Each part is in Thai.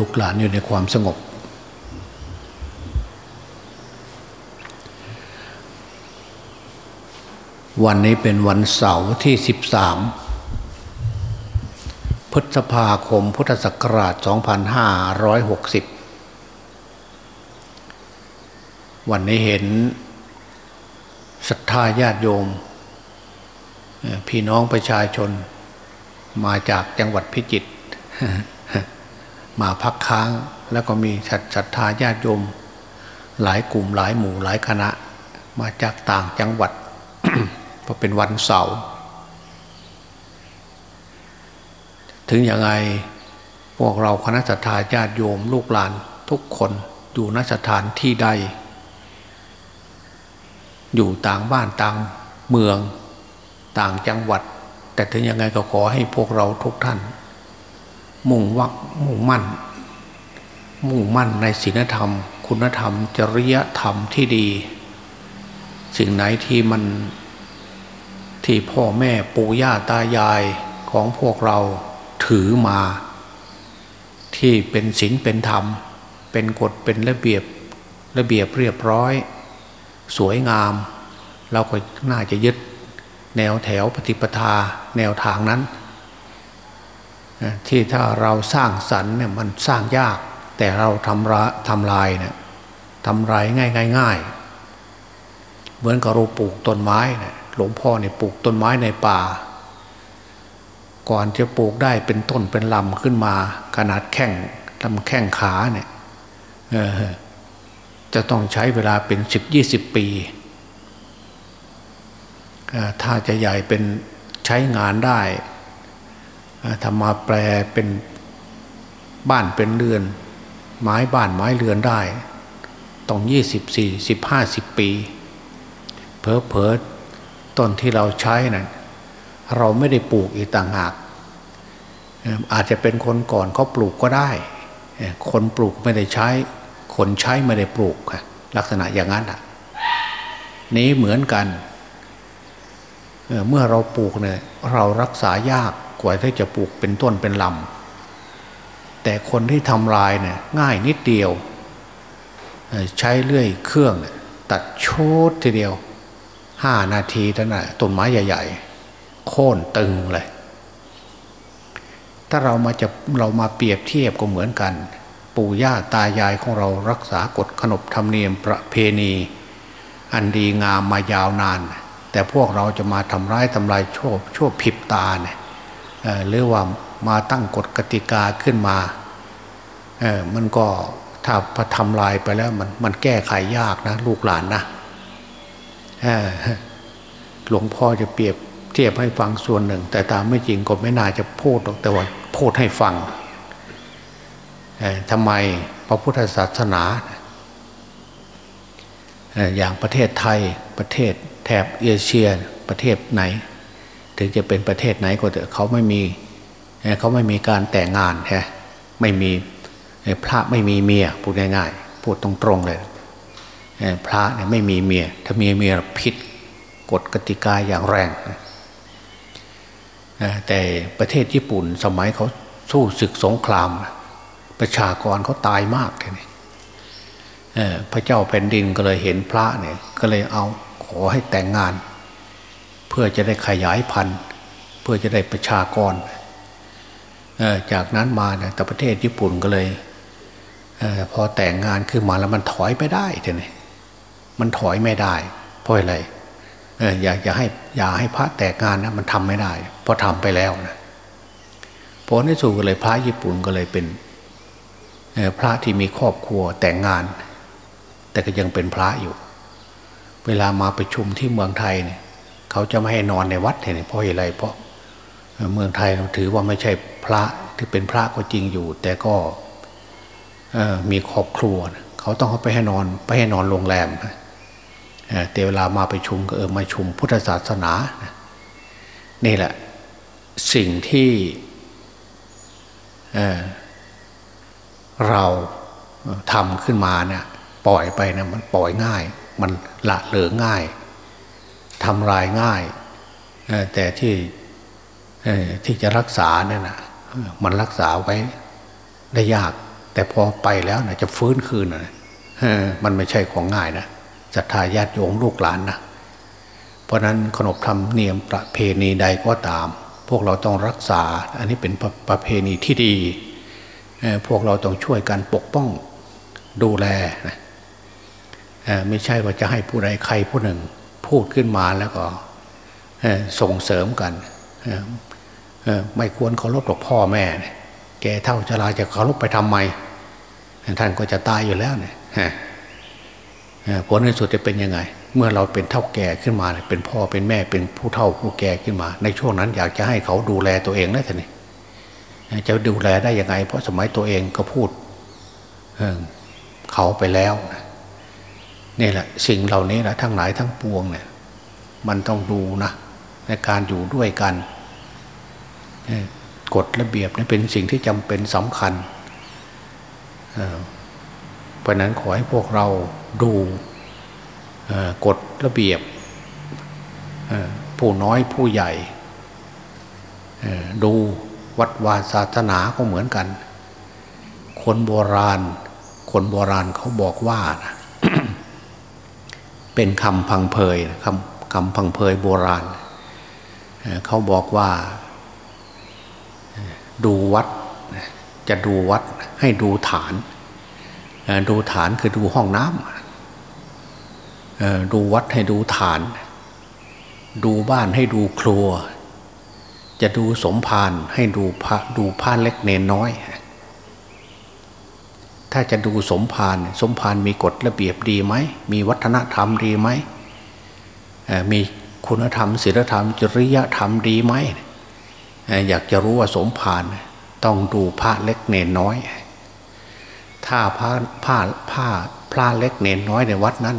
ลูกหลานอยู่ในความสงบ วันนี้เป็นวันเสาร์ที่ 13 พฤษภาคมพุทธศักราช 2560 วันนี้เห็นศรัทธาญาติโยม พี่น้องประชาชนมาจากจังหวัดพิจิตร มาพักค้าง แล้วก็มีศรัทธาญาติโยม หลายกลุ่มหลายหมู่หลายคณะ มาจากต่างจังหวัดเพราะเป็นวันเสาร์ถึงยังไงพวกเราคณะศรัทธาญาติโยมลูกหลานทุกคนอยู่นสถานที่ใด อยู่ต่างบ้านต่างเมืองต่างจังหวัด แต่ถึงยังไงก็ขอให้พวกเราทุกท่าน มุ่งวักมุ่งมั่น มุ่งมั่นในศีลธรรม คุณธรรม จริยธรรมที่ดี สิ่งไหนที่มันที่พ่อแม่ปู่ย่าตายายของพวกเราถือมา ที่เป็นศีลเป็นธรรม เป็นกฎเป็นระเบียบระเบียบเรียบร้อย สวยงาม เราก็น่าจะยึดแนวแถวปฏิปทาแนวทางนั้น ที่ถ้าเราสร้างสรรค์เนี่ยมันสร้างยาก แต่เราทำละทำลายเนี่ยทำลายง่ายง่ายง่ายเหมือนกับเราปลูกต้นไม้เนี่ยหลวงพ่อเนี่ยปลูกต้นไม้ในป่า ก่อนจะปลูกได้เป็นต้นเป็นลำขึ้นมา ขนาดแข้งลำแข้งขาเนี่ยจะต้องใช้เวลาเป็นสิบยี่สิบปี ถ้าจะใหญ่เป็นใช้งานได้ ทำมาแปลเป็นบ้านเป็นเรือน ไม้บ้านไม้เรือนได้ ต้องยี่สิบสี่สิบห้าสิบปี เพอเพอต้นที่เราใช้นะ่ะเราไม่ได้ปลูกอีกต่างหาก อาจจะเป็นคนก่อนเขาปลูกก็ได้ คนปลูกไม่ได้ใช้ คนใช้ไม่ได้ปลูกลักษณะอย่างนั้นอะ นี้เหมือนกัน เมื่อเราปลูกเนี่ย เรารักษายาก กว่าที่จะปลูกเป็นต้นเป็นลำแต่คนที่ทำลายเนี่ยง่ายนิดเดียว ใช้เลื่อยเครื่องตัดชดทีเดียวห้านาทีเท่านั้นต้นไม้ใหญ่ ๆ โค่นตึงเลย ถ้าเรามาจะเรามาเปรียบเทียบก็เหมือนกัน ปู่ย่าตายายของเรารักษากฎขนบธรรมเนียมประเพณี อันดีงามมายาวนาน แต่พวกเราจะมาทำร้ายทำลายชั่วชั่วผิบตาเนี่ย หรือว่ามาตั้งกฎกติกาขึ้นมาเออมันก็ถ้าพอทำลายไปแล้วมันมันแก้ไขยากนะ ลูกหลานนะหลวงพ่อจะเปรียบเทียบให้ฟังส่วนหนึ่ง แต่ตามไม่จริงก็ไม่น่าจะพูดหรอกแต่ว่าพูดให้ฟังทำไมพระพุทธศาสนาอย่างประเทศไทยประเทศแถบเอเชียประเทศไหน ถึงจะเป็นประเทศไหนก็เถอะเขาไม่มีเขาไม่มีการแต่งงานฮะไม่มีพระไม่มีเมียพูดง่ายๆพูดตรงๆเลยพระเนี่ยไม่มีเมีย ถ้ามีเมียผิดกฎกติกาอย่างแรงแต่ประเทศญี่ปุ่นสมัยเขาสู้ศึกสงคราม ประชากรเขาตายมากเลยพระเจ้าแผ่นดินก็เลยเห็นพระเนี่ยก็เลยเอาขอให้แต่งงาน เพื่อจะได้ขยายพันธุ์ เพื่อจะได้ประชากร จากนั้นมาเนี่ยแต่ประเทศญี่ปุ่นก็เลยอพอแต่งงานขึ้นมาแล้วมันถอยไปได้ทีนี้มันถอยไม่ได้เพราะอะไรอยากจะให้อย่าให้พระแต่งงานนะมันทำไม่ได้เพราะทำไปแล้วนะพอในสุดก็เลยพระญี่ปุ่นก็เลยเป็นพระที่มีครอบครัวแต่งงาน แต่ก็ยังเป็นพระอยู่ เวลามาประชุมที่เมืองไทยเนี่ย เขาจะไม่ให้นอนในวัดเนี่ยเพราะอะไรเพราะเมืองไทยเราถือว่าไม่ใช่พระที่เป็นพระก็จริงอยู่ แต่ก็มีครอบครัว เขาต้องเขาไปให้นอนไปให้นอนโรงแรมแต่เวลามาไปชุมก็เออมาชุมพุทธศาสนานี่แหละสิ่งที่เเราทำขึ้นมาเนี่ยปล่อยไปนะมันปล่อยง่าย มันละเหลือง่าย ทำลายง่าย แต่ที่ที่จะรักษาเนี่ยนะมันรักษาไว้ได้ยาก แต่พอไปแล้วนะจะฟื้นคืนนะมันไม่ใช่ของง่ายนะศรัทธาญาติโยมลูกหลานนะเพราะนั้นขนบธรรมเนียมประเพณีใดก็ตาม พวกเราต้องรักษา อันนี้เป็นประประเพณีที่ดี พวกเราต้องช่วยกันปกป้องดูแลนะไม่ใช่ว่าจะให้ผู้ใดใครผู้หนึ่ง พูดขึ้นมาแล้วก็ส่งเสริมกันไม่ควรเคารพหรอกพ่อแม่ แกเท่าจะลาจะเคารพไปทำไม ท่านก็จะตายอยู่แล้วเนี่ยผลในสุดจะเป็นยังไง เมื่อเราเป็นเท่าแก่ขึ้นมา เป็นพ่อเป็นแม่เป็นผู้เท่าผู้แก่ขึ้นมา ในช่วงนั้นอยากจะให้เขาดูแลตัวเองได้ท่านี่จะดูแลได้ยังไง เพราะสมัยตัวเองก็พูดเขาไปแล้วนี่ นี่แหละสิ่งเหล่านี้นะทั้งหลายทั้งปวงเนี่ยมันต้องดูนะในการอยู่ด้วยกันกฎระเบียบนี่เป็นสิ่งที่จำเป็นสำคัญเพราะนั้นขอให้พวกเราดูกฎระเบียบผู้น้อยผู้ใหญ่ดูวัดวาศาสนาก็เหมือนกัน คนโบราณ คนโบราณเขาบอกว่านะ เป็นคำพังเพยคำคำพังเพยโบราณ เขาบอกว่า ดูวัด จะดูวัดให้ดูฐาน ดูฐานคือดูห้องน้ำดูวัดให้ดูฐาน ดูบ้านให้ดูครัว จะดูสมภารให้ดูพระดูพาเล็กเนนน้อย ถ้าจะดูสมภารสมภารมีกฎระเบียบดีไหม มีวัฒนธรรมดีไหมมีคุณธรรมศีลธรรม จริยธรรมดีไหมอยากจะรู้ว่าสมภารต้องดูพระเล็กเนนน้อย ถ้าพระผ้าผ้าพระเล็กเนนน้อยในวัดนั้น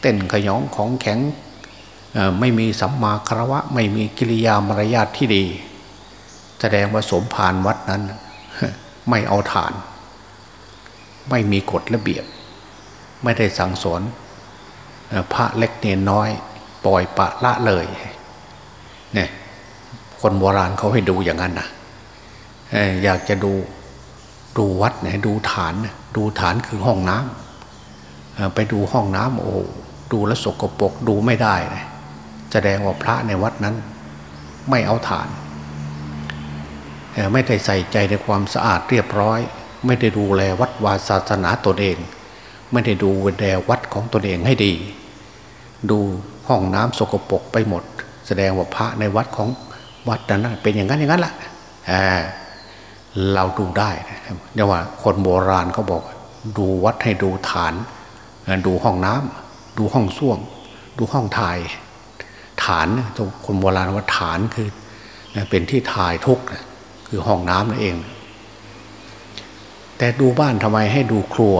เต้นขยองของแข็งไม่มีสัมมาคารวะ ไม่มีกิริยามารยาทที่ดี แสดงว่าสมภารวัดนั้น ไม่เอาฐาน ไม่มีกฎระเบียบ ไม่ได้สั่งสอนพระเล็กเนนน้อย ปล่อยปะละเลยเนี่ยคนโบราณเขาให้ดูอย่างนั้นนะอยากจะดูดูวัดเนี่ยดูฐานดูฐานคือห้องน้ำไปดูห้องน้ำโอ้ดูแลสกปรกดูไม่ได้นะแสดงว่าพระในวัดนั้น ไม่เอาฐาน ไม่ได้ใส่ใจในความสะอาดเรียบร้อย ไม่ได้ดูแลวัดวาศาสนาตนเอง ไม่ได้ดูแลวัดของตนเองให้ดี ดูห้องน้ำสกปรกไปหมด แสดงว่าพระในวัดของวัดนั้นเป็นอย่างนั้นอย่างนั้นแหละเราดูได้เรียว่าคนโบราณเขาบอกดูวัดให้ดูฐาน ดูห้องน้ำดูห้องส้วม ดูห้องถ่าย ฐานคนโบราณว่าฐานคือเป็นที่ถ่ายทุกคือห้องน้ำนั่นเอง แต่ดูบ้านทำไมให้ดูครัว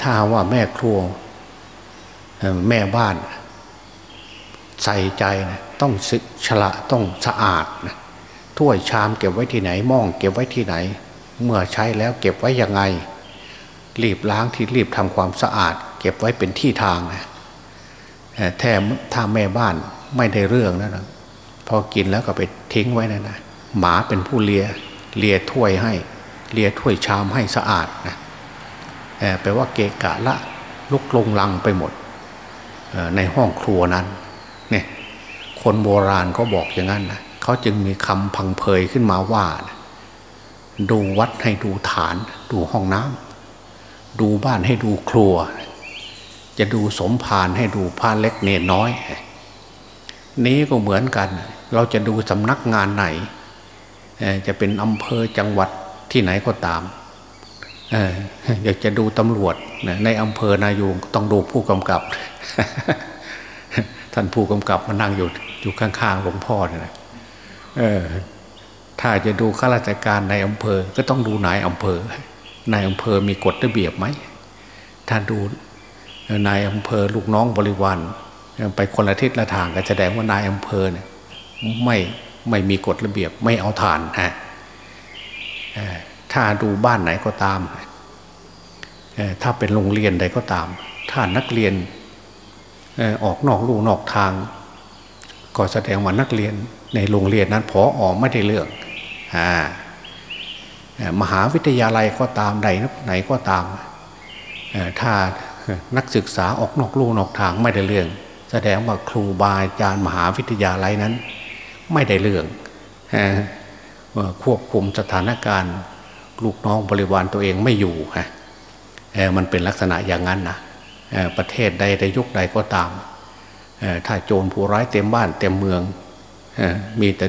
ถ้าว่าแม่ครัวแม่บ้านใส่ใจนะต้องฉละต้องสะอาดนะถ้วยชามเก็บไว้ที่ไหนม่องเก็บไว้ที่ไหน เมื่อใช้แล้วเก็บไว้ยังไง รีบล้างที่รีบทำความสะอาด เก็บไว้เป็นที่ทางนะแท้ถ้าแม่บ้านไม่ได้เรื่องนะนะพอกินแล้วก็ไปทิ้งไว้นะนะหมาเป็นผู้เลียเลียถ้วยให้ เลียถ้วยชามให้สะอาดนะแปลว่าเกะกะละลุกลงลังไปหมดในห้องครัวนั้นเนี่ยคนโบราณเขาบอกอย่างนั้นนะเขาจึงมีคำพังเพยขึ้นมาว่านะดูวัดให้ดูฐาน ดูห้องน้ำดูบ้านให้ดูครัว จะดูสมภารให้ดูผ้าเล็กเนน้อย นี้ก็เหมือนกัน เราจะดูสำนักงานไหน จะเป็นอำเภอจังหวัด ที่ไหนก็ตามอยากจะดูตำรวจในอำเภอนายูงต้องดูผู้กำกับ ท่านผู้กำกับมานั่งอยู่อยู่ข้างๆหลวงพ่อเนี่ยนะถ้าจะดูข้าราชการในอำเภอ ก็ต้องดูนายอำเภอนายอำเภอมีกฎระเบียบไหมถ้าดูนายอำเภอลูกน้องบริวารไปคนละทิศละทางก็แสดงว่านายอำเภอเนี่ยไม่ไม่มีกฎระเบียบไม่เอาฐานฮะ ถ้าดูบ้านไหนก็ตาม ถ้าเป็นโรงเรียนใดก็ตาม ถ้านักเรียนออกนอกลู่นอกทาง ก็แสดงว่านักเรียนในโรงเรียนนั้นพอออกไม่ได้เลื่อกมหาวิทยาลัยก็ตามใดไหนก็ตาม ถ้านักศึกษาออกนอกลู่นอกทางไม่ได้เรื่อง แสดงว่าครูบาอาจารย์มหาวิทยาลัยนั้น ไม่ได้เรื่องควบคุมสถานการณ์ ลูกน้องบริวารตัวเองไม่อยู่ฮะมันเป็นลักษณะอย่างนั้นนะประเทศใดในยุคใดก็ตาม ถ้าโจรผู้ร้ายเต็มบ้านเต็มเมืองมีแต่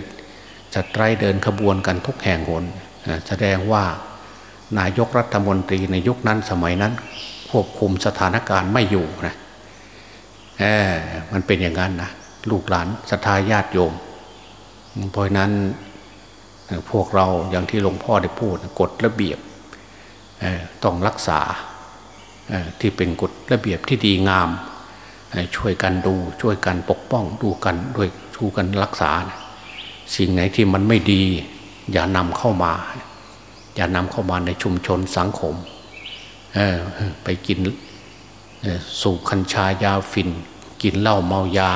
จัดไรเดินขบวนกันทุกแห่งหนแสดงว่านายกรัฐมนตรีในยุคนั้นสมัยนั้น ควบคุมสถานการณ์ไม่อยู่นะมันเป็นอย่างนั้นนะลูกหลานศรัทธาญาติโยม เพราะนั้น พวกเราอย่างที่หลวงพ่อได้พูดกฎระเบียบต้องรักษาที่เป็นกฎระเบียบที่ดีงาม ช่วยกันดูช่วยกันปกป้องดูกันด้วยชูกันรักษา สิ่งไหนที่มันไม่ดี อย่านำเข้ามา อย่านำเข้ามาในชุมชนสังคมไปกินสูบคัญชายาฟินกินเหล้าเมายา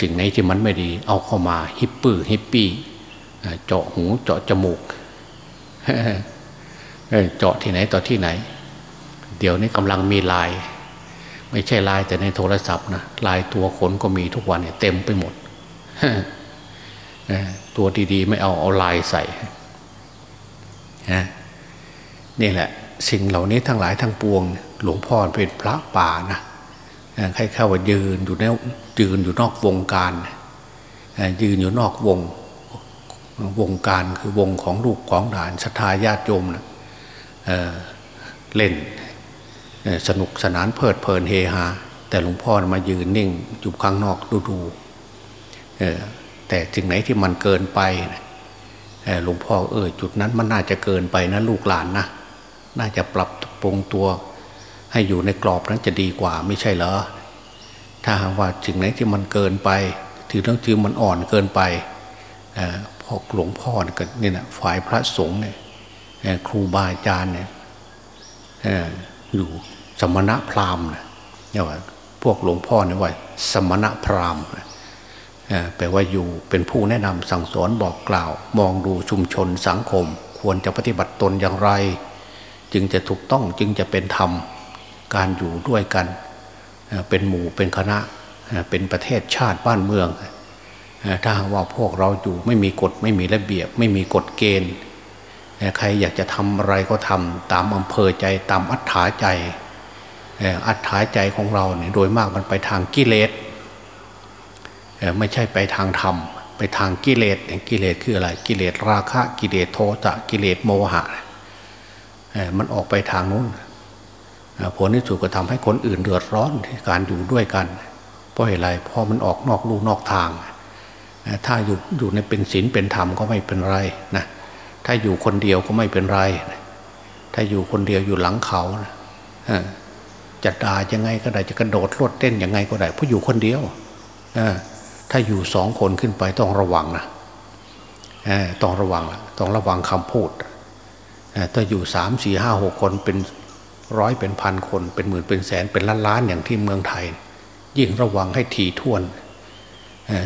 สิ่งไหนที่มันไม่ดี เอาเข้ามาฮิปปื้ฮิปปี้เจาะหูเจาะจมูกเจาะที่ไหนต่อที่ไหน เดี๋ยวนี้กำลังมีลาย ไม่ใช่ลายแต่ในโทรศัพท์นะลายตัวขนก็มีทุกวันเนี่ยเต็มไปหมดตัวดีๆ ไม่เอาเอาลายใส่นี่แหละ สิ่งเหล่านี้ทั้งหลายทั้งปวง หลวงพ่อเป็นพระป่านะ ใครเข้าว่ายืนอยู่ในยืนอยู่นอกวงการยืนอยู่นอกวงวงการคือวงของลูกของหลานศรัทธาญาติโยมนะเเล่นสนุกสนานเพลิดเพลินเฮฮาแต่หลวงพ่อมายืนนิ่งอยู่ข้างนอกดูดูแต่สิ่งไหนที่มันเกินไปหลวงพ่อเออจุดนั้นมันน่าจะเกินไปนะลูกหลานนะน่าจะปรับปรุงตัว ให้อยู่ในกรอบนั้นจะดีกว่าไม่ใช่เหรอ ถ้าหากว่าสิ่งไหนที่มันเกินไปถือเรื่องที่มันอ่อนเกินไปพอหลวงพ่อเนี่ยนะฝ่ายพระสงฆ์เนี่ยครูบาอาจารย์เนี่ยอยู่สมณะพราหมณ์เนี่ยว่าพวกหลวงพ่อเนี่ยว่าสมณะพราหมณ์แปลว่าอยู่เป็นผู้แนะนำสั่งสอนบอกกล่าว มองดูชุมชนสังคม ควรจะปฏิบัติตนอย่างไร จึงจะถูกต้องจึงจะเป็นธรรม การอยู่ด้วยกัน เป็นหมู่เป็นคณะเป็นประเทศชาติบ้านเมือง ถ้าว่าพวกเราอยู่ไม่มีกฎไม่มีระเบียบ ไม่มีกฎเกณฑ์ ใครอยากจะทำอะไรก็ทำตามอำเภอใจตามอัธยาใจอัธยาใจของเราเนี่ยโดยมากมันไปทางกิเลสไม่ใช่ไปทางธรรม ไปทางกิเลสกิเลสคืออะไรกิเลสราคะกิเลสโทสะกิเลสโมหะมันออกไปทางนู้น ผลที่สุดก็ทำให้คนอื่นเดือดร้อนการอยู่ด้วยกัน เพราะอะไรเพราะมันออกนอกลู่นอกทาง ถ้าอยู่อยู่ในเป็นศีลเป็นธรรมก็ไม่เป็นไรนะถ้าอยู่คนเดียวก็ไม่เป็นไร ถ้าอยู่คนเดียวอยู่หลังเขาจะด่ายังไงก็ได้จะกระโดดรดเต้นยังไงก็ได้เพราะอยู่คนเดียวถ้าอยู่สองคนขึ้นไปต้องระวังนะต้องระวังต้องระวังคำพูดถ้าอยู่สามสี่ห้าหกคนเป็น ร้อยเป็นพันคนเป็นหมื่นเป็นแสนเป็นล้านล้านอย่างที่เมืองไทย ยิ่งระวังให้ถี่ถ้วน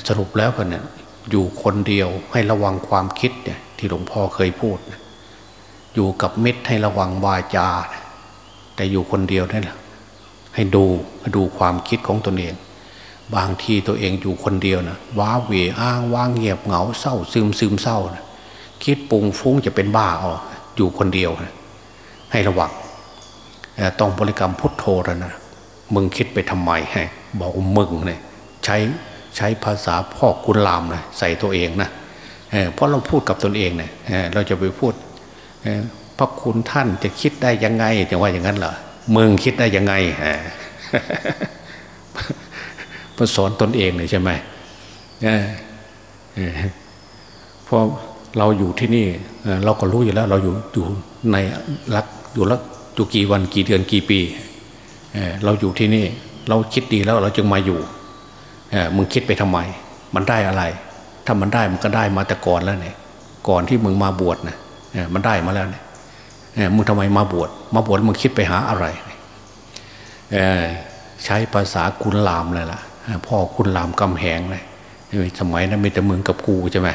สรุปแล้วกันเนี่ยอยู่คนเดียวให้ระวังความคิดเนี่ยที่หลวงพ่อเคยพูด อยู่กับมิตรให้ระวังวาจา แต่อยู่คนเดียวนี่แหละให้ดูดูความคิดของตนเอง บางทีตัวเองอยู่คนเดียวนะว้าเหวอ้างว่างเงียบเหงาเศร้าซึมซึมเศร้านะคิดปุงฟุ้งจะเป็นบ้าอ๋ออยู่คนเดียวนะให้ระวัง ต้องบริกรรมพุทโธแล้วนะมึงคิดไปทำไมให้บอกมึงเนี่ยใช้ใช้ภาษาพ่อกุณลามนะใส่ตัวเองนะเพราะเราพูดกับตนเองเนี่ยเราจะไปพูดพระคุณท่านจะคิดได้ยังไงจะว่าอย่างนั้นเหรอมึงคิดได้ยังไงพอสอนตนเองเลยใช่ไหมเพราะเราอยู่ที่นี่ เราก็รู้อยู่แล้ว เราอยู่อยู่ในรักอยู่แล้ว อยู่กี่วันกี่เดือนกี่ปีเราอยู่ที่นี่ เราคิดดีแล้วเราจึงมาอยู่มึงคิดไปทำไม มันได้อะไร ถ้ามันได้มันก็ได้มาแต่ก่อนแล้วเนี่ยก่อนที่มึงมาบวชนะมันได้มาแล้วเนี่ยมึงทำไมมาบวชมาบวชมึงคิดไปหาอะไรใช้ภาษาคุณลามเลยล่ะพ่อคุณลามกำแหงเลยสมัยนั้นมีแต่มึงกับกูใช่ไหม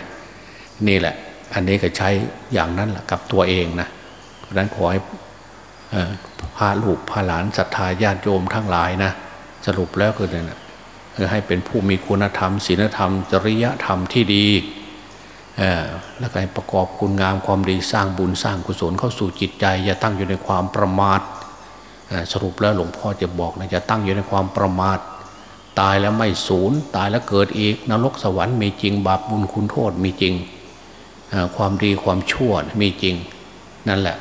นี่แหละ อันนี้ก็ใช้อย่างนั้นแหละกับตัวเองนะเพราะนั้นขอให้ พาลูกพาหลานศรัทธาญาติโยมทั้งหลายนะสรุปแล้วคือเนี่ยคือให้เป็นผู้มีคุณธรรมศีลธรรม จริยธรรมที่ดีแล้วก็ให้ประกอบคุณงามความดีสร้างบุญสร้างกุศลเข้าสู่จิตใจ อย่าตั้งอยู่ในความประมาทสรุปแล้วหลวงพ่อจะบอกนะจะตั้งอยู่ในความประมาท ตายแล้วไม่สูญตายแล้วเกิดอีกนรกสวรรค์มีจริง บาปบุญคุณโทษมีจริง ความดีความชั่วมีจริง นั่นแหละ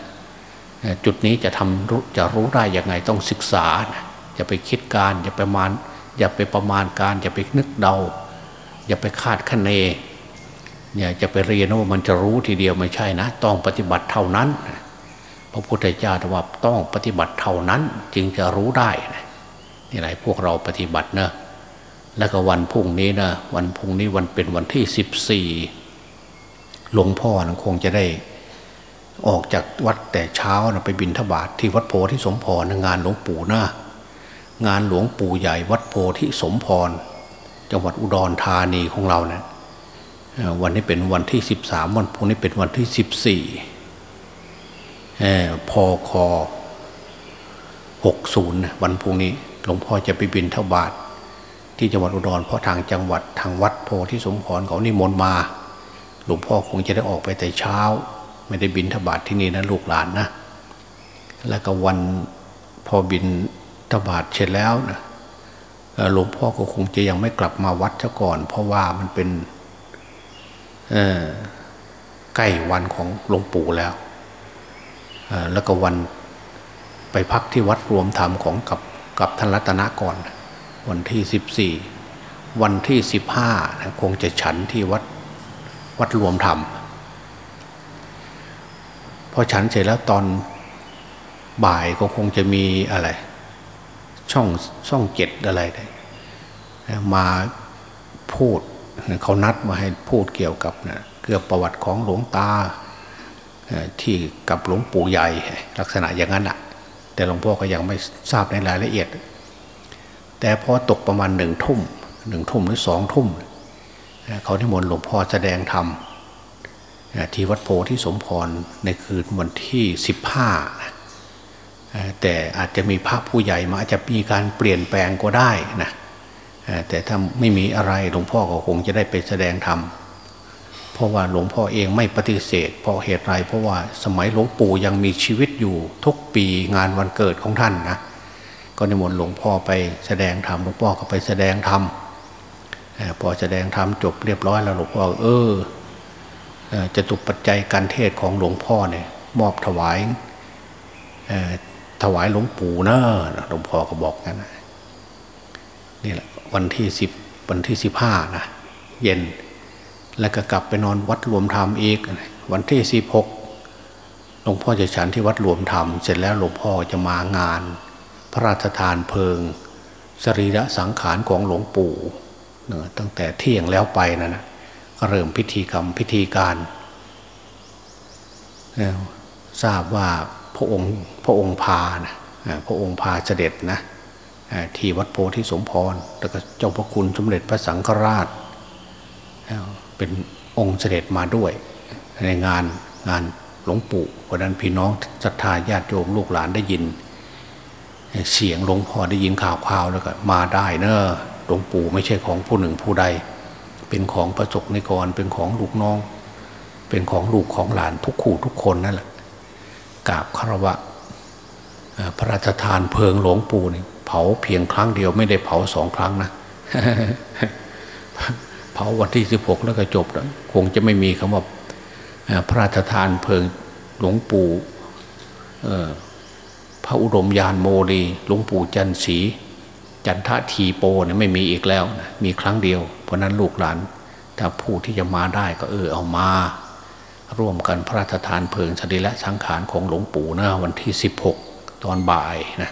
จุดนี้จะทำจะรู้ได้ยังไงต้องศึกษาอย่าไปคิดการอย่าไปมานอย่าไปประมาณการอย่าไปนึกเดา อย่าไปคาดคะเนเนี่ยจะไปเรียนว่ามันจะรู้ทีเดียวไม่ใช่นะ ต้องปฏิบัติเท่านั้น พระพุทธเจ้าว่าต้องปฏิบัติเท่านั้นจึงจะรู้ได้นี่แหละพวกเราปฏิบัติเนะแล้วก็วันพุ่งนี้นะวันพุ่งนี้วันเป็นวันที่สิบสี่หลวงพ่อนะคงจะได้ ออกจากวัดแต่เช้านะไปบินทบาทที่วัดโพธิสมพรงานหลวงปู่นะงานหลวงปู่ใหญ่วัดโพธิสมพร จังหวัดอุดรธานีของเราเนะี่ยวันนี้เป็นวันที่สิบสามวันพุ่งนี้เป็นวันที่สิบสี่พอคอหกศูนย์วันพุ่งนี้หลวงพ่อจะไปบินทบาทที่จังหวัดอุดรเพราะทางจังหวัดทางวัดโพธิสมพรเขานิมนต์มา หลวงพ่อคงจะได้ออกไปแต่เช้า ไม่ได้บินทบาทที่นี่นะลูกหลานนะ แล้วก็วันพอบินทบาทเสร็จแล้วนะหลวงพ่อก็คงจะยังไม่กลับมาวัดซะก่อน เพราะว่ามันเป็นใกล้วันของหลวงปู่แล้ว แล้วก็วันไปพักที่วัดรวมธรรมของกับกับท่านรัตนก่อน วันที่สิบสี่วันที่สิบห้าคงจะฉันที่วัดวัดรวมธรรม อฉันเสร็จแล้วตอนบ่ายก็คงจะมีอะไร ช่องช่องเจ็ดอะไรมาพูดเขานัดมาให้พูดเกี่ยวกับนะเกี่ยวประวัติของหลวงตาที่กับหลวงปู่ใหญ่ลักษณะอย่างนั้นอะแต่หลวงพ่อก็ยังไม่ทราบในรายละเอียด แต่พอตกประมาณหนึ่งทุ่มหนึ่งทุ่มหรือสองทุ่มเขาที่มนหลวงพ่อแสดงธรรม ที่วัดโพธิสมพรในคืนวันที่สิบห้าแต่อาจจะมีพระผู้ใหญ่มาอาจจะมีการเปลี่ยนแปลงก็ได้นะแต่ถ้าไม่มีอะไรหลวงพ่อก็คงจะได้ไปแสดงธรรมเพราะว่าหลวงพ่อเองไม่ปฏิเสธ เพราะเหตุไรเพราะว่าสมัยหลวงปู่ยังมีชีวิตอยู่ทุกปีงานวันเกิดของท่านนะก็นิมนต์หลวงพ่อไปแสดงธรรมหลวงพ่อก็ไปแสดงธรรมพอแสดงธรรมจบเรียบร้อยแล้วหลวงพ่อเออ จะตุปัจจัยการเทศของหลวงพ่อเนี่ยมอบถวายถวายหลวงปู่เนอะหลวงพ่อก็บอกกันนี่แหละวันที่สิบวันที่สิบห้านะเย็นแล้วก็กลับไปนอนวัดรวมธรรมอีก วันที่สิบหกหลวงพ่อจะฉันที่วัดรวมธรรมเสร็จแล้วหลวงพ่อจะมางาน พระราชทานเพลิง สรีระสังขารของหลวงปู่ตั้งแต่เที่ยงแล้วไปนะนะ เริ่มพิธีกรรมพิธีการทราบว่าพระองค์พระองค์พานะพระองค์พาเสด็จนะที่วัดโพธิสมพรแล้วก็เจ้าพระคุณสมเด็จพระสังฆราช เป็นองค์เสด็จมาด้วย ในงานงานหลวงปู่เพราะนั้นพี่น้องศรัทธาญาติโยมลูกหลานได้ยิน เสียงหลวงพ่อได้ยินข่าวข่าวแล้วก็มาได้เนอะหลวงปู่ไม่ใช่ของผู้หนึ่งผู้ใด เป็นของประสกนิกรเป็นของลูกน้อง เป็นของลูกของหลานทุกคู่ทุกคนนั่นแหละกราบคารวะพระราชทานเพลิงหลวงปู่นี่เผาเพียงครั้งเดียวไม่ได้เผาสองครั้งนะเผาวันที่สิบหกแล้วก็จบแล้วคงจะไม่มีคำว่าพระราชทานเพลิงหลวงปู่พระอุดมยานโมลีหลวงปู่จันสีจันททีโปเนี่ยไม่มีอีกแล้วนะมีครั้งเดียว เพราะนั้นลูกหลาน ถ้าผู้ที่จะมาได้ก็เออเอามา ร่วมกันพระราชทานเพลิงสรีละสังขารของหลวงปู่นะวันที่สิบหกตอนบ่ายนะ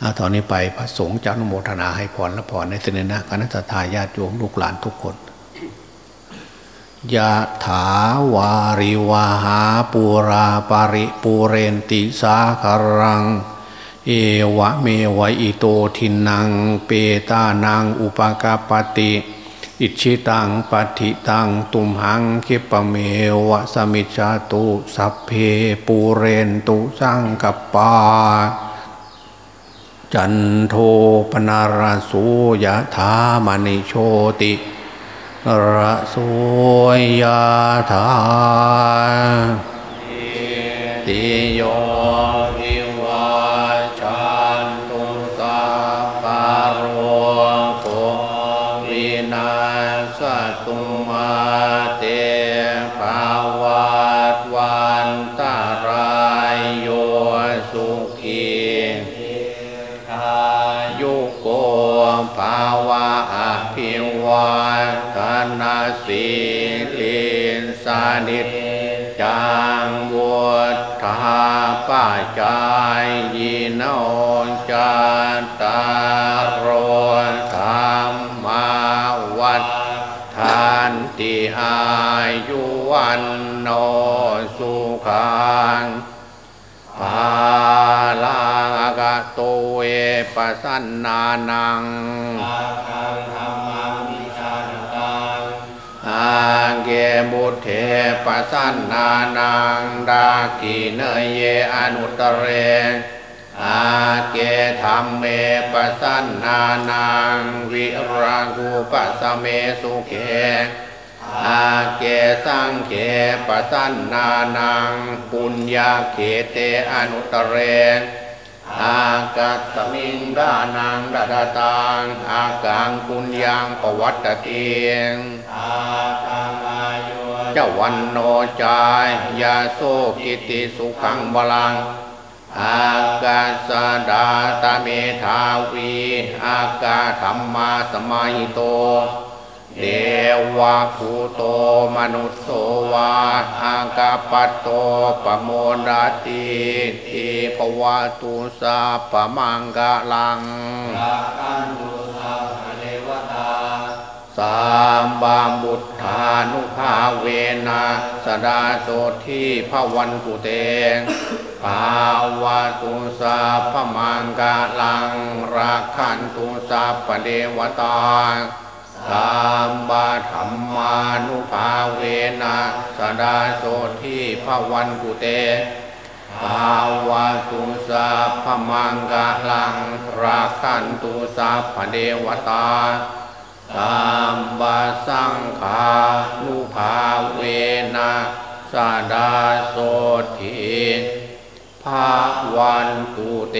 อาตอนนี้ไปพระสงฆ์จะอนุโมทนาให้พรและพรในเสนนะคณะทาญาติโยมลูกหลานทุกคนยะถาวาริวาหาปูราปาริปูเรนติสาคารัง เอวะเมวะอิโตทินังเปตานังอุปกาปติ อิชิตังปฏิตังตุมหังคิปะเมวะสมิจจตุสัพเพปูเรนตุสังกปาจันโทปนาราสูยะธามณิโชติระโสยะธาติโย จจายยิโนจัตตารโรธรรมาวัฏทานติอายุวันโนสุขังภาลังอากาโตเวปัสสนานัง ปัสสนานังดากีเนยเยอนุตเรอาเกธรรมเมปัสสนานังวิรากุปัสเมสุเขอาเกสังเขปสันนานังปุญญาเขเตอนุตเรอากัสมิงดานังดาดาตังอากังปุญญังปวัตตเตียงองอา จ้าวันโนจายยาโสกิติสุขังบาลัง อากาสดาตเมธาวี อากาธรรมาสมัยโต เดวะภูโตมนุสโสวา อากาปโตปโมดาติทีปวะตุสาปมังกาลังสามบามบุต ธานุภาเวนะสดาโสที่พระวันกุเตงภาวะตุสาพมังกาลังราคันตุสาปเดวตาสามบาธรรมานุภาเวนะสดาโสที่พระวันกุเตภาวะตุสาพมังกาลังราคันตุสาพเดวตาสามบา สังขานุภาเวนะสดาโสทิภาวันตุเต